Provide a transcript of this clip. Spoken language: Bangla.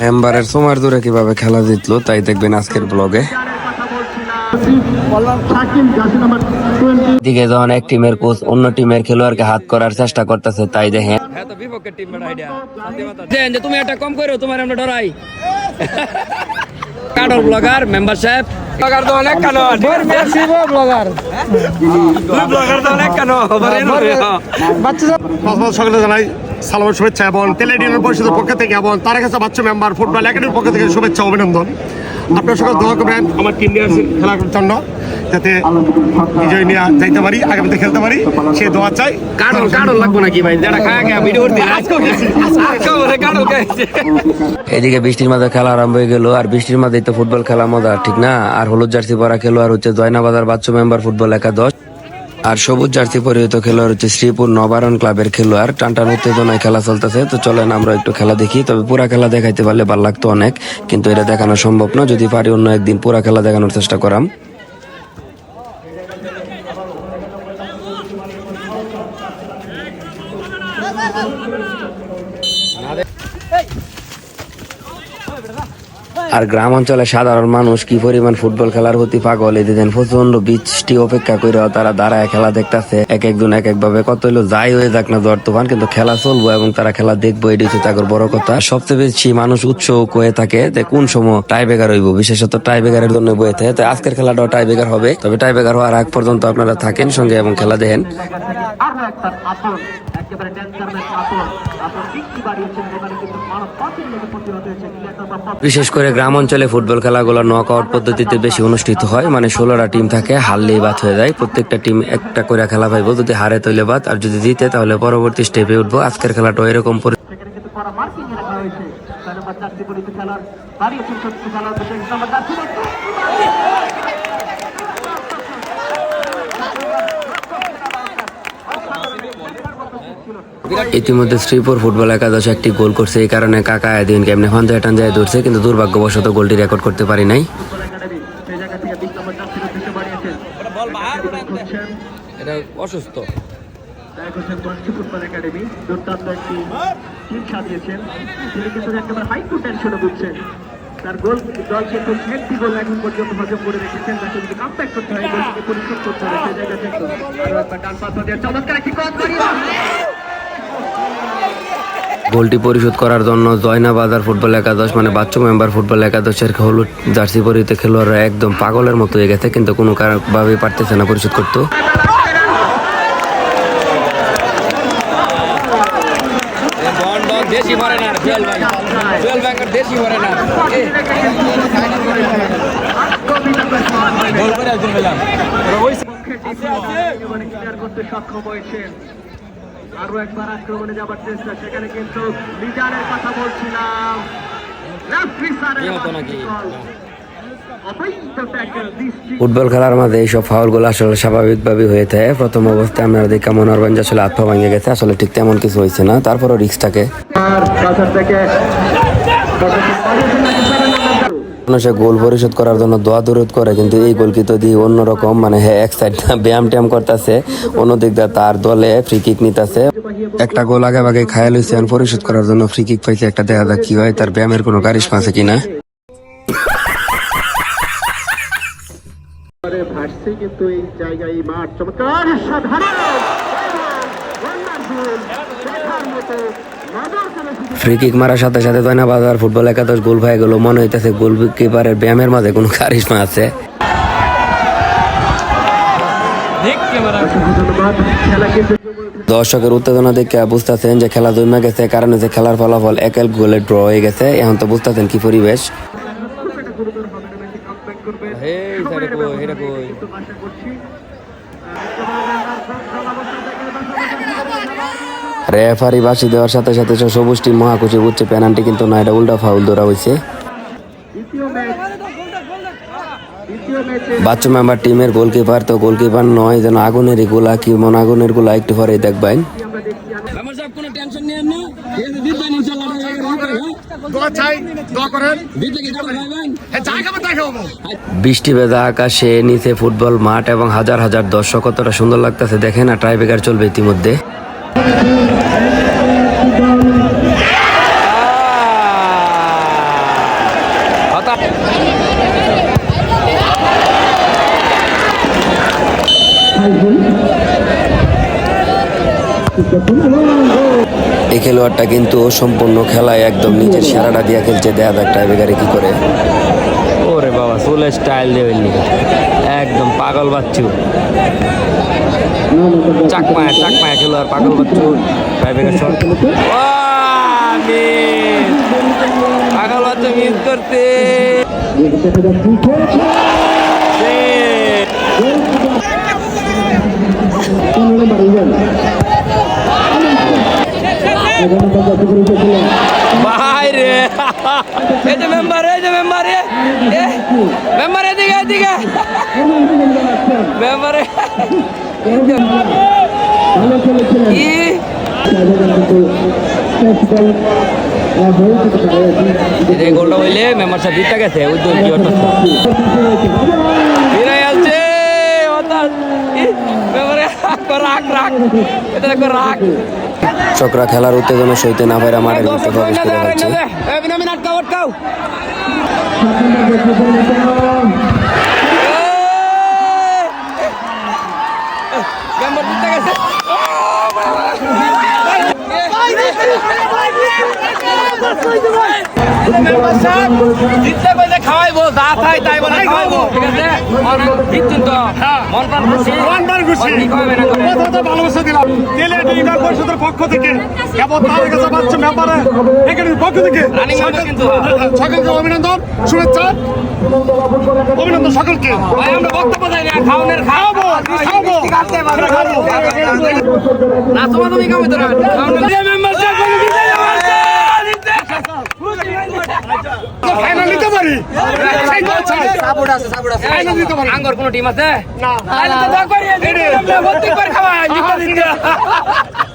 এম্বারের সোমার দূরে কীভাবে খেলা জিতলো তাই দেখবেন আজকের ব্লগে শাকিল জার্সি দিকে যখন এক টিমের কোচ অন্য টিমের খেলোয়াড়কে হাত করার চেষ্টা করতেছে তাই দেখেন। হ্যাঁ তুমি একটা কম করো তোমার আমরা ডরাই। ব্লগার মেম্বার সাহেব। ব্লগার তো অনেক কানো? ব্লগার ব্লগার তো অনেক কানো? প্রথমত সকলে জানাই সালামের শুভেচ্ছা এবং টেলিডিনের পরিষদের পক্ষ থেকে এবং তার কাছে বাচ্চা মেম্বার ফুটবল একাডেমির পক্ষ থেকে শুভেচ্ছা অভিনন্দন। আপনার সকল দোয়া করবেন আমার টিম নিয়ে আসি খেলার জন্য যাতে বিজয় নিয়ে যাইতে পারি আগামীতে খেলতে পারি। সে দোয়া চাই। কাডল কাডল লাগবো নাকি ভাই? যেটা খায় গিয়া ভিডিও করতে আজকেও গেছি। আজকেও বলে কাডল খাইছে। এদিকে বৃষ্টির মাঝে খেলা আরম্ভ হয়ে গেল আর বৃষ্টির মাঝেই তো ফুটবল খেলা মজা ঠিক না? আর হলুদ জার্সি পরা খেলো আর হচ্ছে জয়নাবাজার বাচ্চু মেম্বার ফুটবল একাদশ। আর সবুজ জার্সি পরিহিত খেলোয়াড় হচ্ছে শ্রীপুর নবারণ ক্লাবের খেলোয়াড়। টানটান উত্তেজনায় খেলা চলতেছে। তো চলেন আমরা একটু খেলা দেখি। তবে পুরা খেলা দেখাইতে পারলে ভালো লাগতো অনেক, কিন্তু এটা দেখানো সম্ভব না যদি পারি অন্য একদিন পুরা খেলা দেখানোর চেষ্টা করাম। আর গ্রাম অঞ্চলে সাধারণ মানুষ কি পরিমাণ ফুটবল খেলার প্রতি পাগল? এদিন প্রচণ্ড বৃষ্টি অপেক্ষা করে তারা দাঁড়ায় খেলা দেখতাছে। এক একজন এক এক ভাবে, কত হইল, যাই হয়ে যাক না জ্বর তুফান, কিন্তু খেলা চলবো এবং তারা খেলা দেখব এটি হচ্ছে তাদের বড় কথা। সবচেয়ে বেশি মানুষ উৎসব হয়ে থাকে যে কোন সময় টাই বেগার হইব। বিশেষত টাই বেগারের জন্য বয়ে থাকে। তো আজকের খেলাটাও টাই বেগার হবে। তবে টাই বেগার হওয়ার আগ পর্যন্ত আপনারা থাকেন সঙ্গে এবং খেলা দেখেন। একেবারে বাড়িয়েছেন যেখানে কিন্তু মানব হয়েছে। বিশেষ করে গ্রাম অঞ্চলে ফুটবল খেলাগুলো নক আউট পদ্ধতিতে বেশি অনুষ্ঠিত হয়। মানে ষোলোটা টিম থাকে, হারলেই বাদ হয়ে যায়। প্রত্যেকটা টিম একটা করে খেলা পাইবো। যদি হারে তৈলে বাদ, আর যদি জিতে তাহলে পরবর্তী স্টেপে উঠবো। আজকের খেলাটা এরকম পরি- সেখানে কিন্তু করা মার্কিং এ রাখা হয়েছে ছয় নম্বর চারটি পরিচিত খেলার বাড়িয়েছেন সত্যি খেলার বিশেষ নম্বর চারটি ইতিমধ্যে শ্রীপুর ফুটবল একাদশ একটি গোল করছে। এই কারণে কাকা এদিন কেমনে হঞ্জায় টাঞ্জায় ধরছে কিন্তু দুর্ভাগ্যবশত গোলটি রেকর্ড করতে পারি নাই। এটা অসুস্থ। নায়ক হোসেন বঞ্চি ফুটবল একাডেমি দুর্দান্ত একটি টিম সাজিয়েছেন তিনি কিন্তু একেবারে হাই টু টেনশনে বুঝছেন তার গোল দল কিন্তু একটি গোল এখন পর্যন্ত হজম করে রেখেছেন তাকে যদি কামব্যাক করতে হয় গোলটিকে পরিশোধ করতে হবে সেই জায়গা থেকে আরও একবার ডান পাশ দিয়ে চমৎকার একটি গোলটি পরিশোধ করার জন্য জয়না বাজার ফুটবল একাদশ মানে বাচ্চু মেম্বার ফুটবল একাদশের হলুদ জার্সি পরিহিত খেলোয়াড়রা একদম পাগলের মতো হয়ে গেছে কিন্তু কোনো ভাবে পারতেছে না পরিশোধ করতে। ডন ডন দেশি ভরে না জুয়েল ভাই জুয়েল ব্যাংকের দেশি ভরে না। গোল করে একজন পেলাম একেবারে ক্লিয়ার করতে সক্ষম হয়েছেন আরও একবার আক্রমণে যাবার চেষ্টা সেখানে কিন্তু লিডারের কথা বলছিলাম। ফুটবল খেলার মাঝে এইসব ফাউলগুলো আসলে স্বাভাবিকভাবে হয়ে থাকে। প্রথম অবস্থায় আপনারা দেখে মনে হবেন যে আসলে আত্মা ভেঙে গেছে। আসলে ঠিক তেমন কিছু হয়েছে না। তারপরও রিক্স থাকে আর বাজার থেকে মানুষে গোল পরিশোধ করার জন্য দোয়া দূরত করে কিন্তু এই গোল তো দিয়ে অন্যরকম মানে হ্যাঁ এক সাইড ব্যায়াম ট্যায়াম করতেছে অন্যদিক দিয়ে তার দলে ফ্রি কিক নিতেছে। একটা গোল আগে আগে খায়াল হয়েছে আর পরিশোধ করার জন্য ফ্রি কিক পাইছে একটা দেখা যাক কি হয় তার ব্যায়ামের কোনো কারিশমা আছে কিনা। ভাসছে কিন্তু এই জায়গায় এই মাঠ চমৎকার সাধারণ ফ্রি কিক মারার সাথে সাথে দয়না বাজার ফুটবল একাদশ গোল ভাই গেল। মনে হইতেছে গোল কিপারের ব্যায়ামের মাঝে কোনো কারিশমা আছে। দর্শকের উত্তেজনা দেখে বুঝতেছেন যে খেলা জমে গেছে, কারণ হচ্ছে খেলার ফলাফল এক এক গোলে ড্র হয়ে গেছে। এখন তো বুঝতেছেন কি পরিবেশ সাইডে কই হেডে কই কিন্তু আশা করছি রেফারি বাসি দেওয়ার সাথে সাথে সবুজ টিম মহাকুচি বুঝছে পেনাল্টি, কিন্তু না, এটা উল্টা ফাউল ধরা হয়েছে। বাচ্চু মেম্বার টিমের গোলকিপার তো গোলকিপার নয়, যেন আগুনেরই গোলা, কি মন আগুনের গোলা, একটু পরে দেখবেন। বৃষ্টি ভেজা আকাশে, নিচে ফুটবল মাঠ, এবং হাজার হাজার দর্শক, কতটা সুন্দর লাগতেছে দেখেন, আর ট্রাইবেকার চলবে ইতিমধ্যে। এই খেলোয়াড়টা কিন্তু সম্পূর্ণ খেলায় একদম নিজের সেরাটা দিয়ে খেলছে দেখা যাক টাইবেকারে কি করে? ওরে বাবা চুলের স্টাইল দিয়ে একদম পাগল বাচ্চু। চাকমায়া চাকমায়া পাগল বাচ্চু। শট পাগল বাচ্চু মিস! করতে ভাই রে এই যে মেম্বার এই যে মেম্বার মেম্বার এদিকে এদিকে। মেম্বারে গোলটা হইলে মেম্বার সাহেব জিততে গেছে, উদ্যোগ কি হতো ফিরে আসছে মেম্বারে রাখ রাখ এটা রাখ চক্রা খেলার উত্তেজনা সইতে না পারে মাঠের ভিতরে প্রবেশ করে জিততে খাওয়াইবো তাই মন মন প্রাণ খুশি। ভালোবাসা দিলাম। তেলে ইউনিয়ন পরিষদের পক্ষ থেকে এবং তার কাছে বাচ্চা মেম্বারের একাডেমির পক্ষ থেকে। সকলকে অভিনন্দন শুভেচ্ছা। অভিনন্দন সকলকে। ভাই আমরা বক্তব্য দেয় না খাওয়ানোর খাওয়াবো খাওয়াবো। খাওয়াবো। না তোমার তুমি কামে তো না। খাওয়ানোর মেম্বারশিপ করে দিতে ফাইনাল নিতে পারি? চাই। সাপোর্ট আছে সাপোর্ট আছে। আঙ্গর কোনো টিম আছে? না। না না না। না না না না না না